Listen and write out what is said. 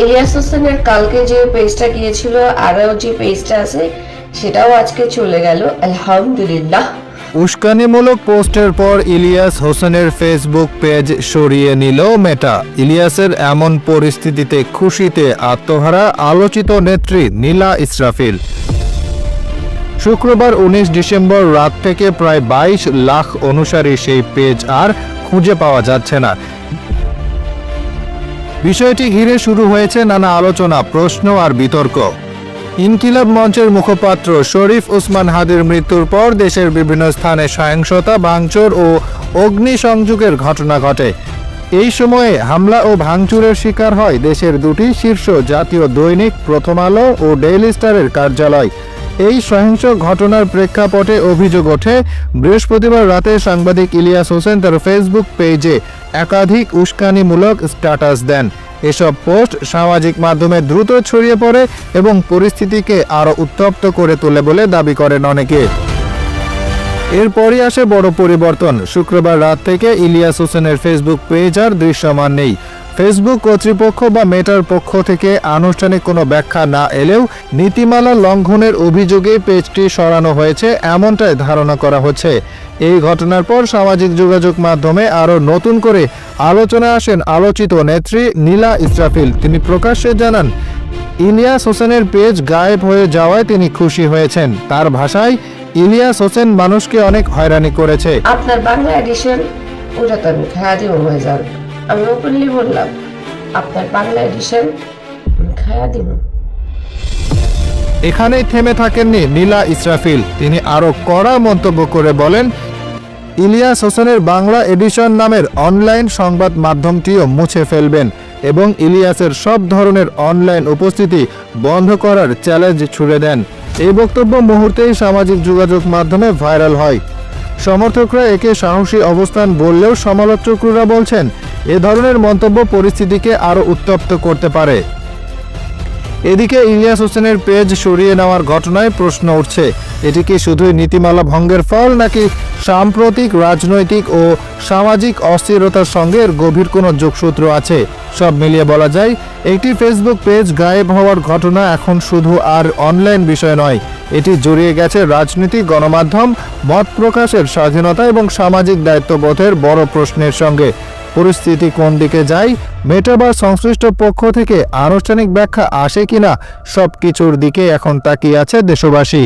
ইলিয়াস হোসেনের কালকে যে পেজটা গিয়েছিল, আরও যে পেজটা আছে, সেটাও আজকে চলে গেল। আলহামদুলিল্লাহ। উস্কানিমূলক পোস্টের পর ইলিয়াস হোসেনের ফেসবুক পেজ সরিয়ে নিল মেটা ইলিয়াসের এমন পরিস্থিতিতে খুশিতে আত্মহারা আলোচিত নেত্রী নীলা ইসরাফিল। শুক্রবার উনিশ ডিসেম্বর রাত থেকে প্রায় বাইশ লাখ অনুসারী সেই পেজ আর খুঁজে পাওয়া যাচ্ছে না। বিষয়টি ঘিরে শুরু হয়েছে নানা আলোচনা, প্রশ্ন আর বিতর্ক। ইনকিলাব মঞ্চের মুখপাত্র শরীফ উসমান হাদির মৃত্যুর পর দেশের বিভিন্ন স্থানে সহিংসতা, ভাঙচুর ও অগ্নিসংযোগের ঘটনা ঘটে। এই সময়ে হামলা ও ভাঙচুরের শিকার হয় দেশের দুটি শীর্ষ জাতীয় দৈনিক প্রথম আলো ও ডেইলি স্টারের কার্যালয়। এই সহিংস ঘটনার প্রেক্ষাপটে অভিযোগ ওঠে, বৃহস্পতিবার রাতে সাংবাদিক ইলিয়াস হোসেন তার ফেসবুক পেজে একাধিক উস্কানিমূলক স্ট্যাটাস দেন। এসব পোস্ট সামাজিক মাধ্যমে দ্রুত ছড়িয়ে পড়ে এবং পরিস্থিতিকে আরও উত্তপ্ত করে তোলে বলে দাবি করেন অনেকে। এরপরই আসে বড় পরিবর্তন। শুক্রবার রাত থেকে ইলিয়াস হোসেনের ফেসবুক পেজ আর দৃশ্যমান নেই। ফেসবুক কর্তৃপক্ষ বা মেটার পক্ষ থেকে আনুষ্ঠানিক কোনো ব্যাখ্যা না এলেও নীতিমালা লঙ্ঘনের অভিযোগে পেজটি সরানো হয়েছে, এমনটাই ধারণা করা হচ্ছে। এই ঘটনার পর সামাজিক যোগাযোগ মাধ্যমে আরও নতুন করে আলোচনায় আসেন আলোচিত নেত্রী নীলা ইসরাফিল। তিনি প্রকাশ্যে জানান, ইলিয়াস হোসেনের পেজ গায়েব হয়ে যাওয়ায় তিনি খুশি হয়েছেন। তার ভাষায়, ইলিয়াস হোসেন মানুষকে অনেক হয়রানি করেছে। আপনার বাংলা এডিশন ওটা তো আমি খাওয়া হয়ে যাবে। আমি ওপেনলি বললাম, আপনার বাংলা এডিশন খাওয়া দিব। এখানেই থেমে থাকেননি নীলা ইসরাফিল। তিনি আরও কড়া মন্তব্য করে বলেন, ইলিয়াস হোসেনের বাংলা এডিশন নামের অনলাইন সংবাদ মাধ্যমটিও মুছে ফেলবেন এবং ইলিয়াসের সব ধরনের অনলাইন উপস্থিতি বন্ধ করার চ্যালেঞ্জ ছুড়ে দেন। এই বক্তব্য মুহূর্তেই সামাজিক যোগাযোগ মাধ্যমে ভাইরাল হয়। সমর্থকরা একে সাহসী অবস্থান বললেও সমালোচকরা বলছেন এ ধরনের মন্তব্য পরিস্থিতিকে আরও উত্তপ্ত করতে পারে। এদিকে ইলিয়াস হোসেনের পেজ সরিয়ে নেওয়ার ঘটনায় প্রশ্ন উঠছে, এটি কি শুধুই নীতিমালা ভঙ্গের ফল নাকি সাম্প্রতিক রাজনৈতিক ও সামাজিক অস্থিরতার সঙ্গে গভীর কোনো যোগসূত্র আছে? সব মিলিয়ে বলা যায়, একটি ফেসবুক পেজ গায়েব হওয়ার ঘটনা এখন শুধু আর অনলাইন বিষয় নয়, এটি জড়িয়ে গেছে রাজনীতি, গণমাধ্যম, মত প্রকাশের স্বাধীনতা এবং সামাজিক দায়িত্ববোধের বড় প্রশ্নের সঙ্গে। পরিস্থিতি কোন দিকে যায়, মেটা বা সংশ্লিষ্ট পক্ষ থেকে আনুষ্ঠানিক ব্যাখ্যা আসে কিনা, সবকিছুর দিকে এখন তাকিয়ে আছে দেশবাসী।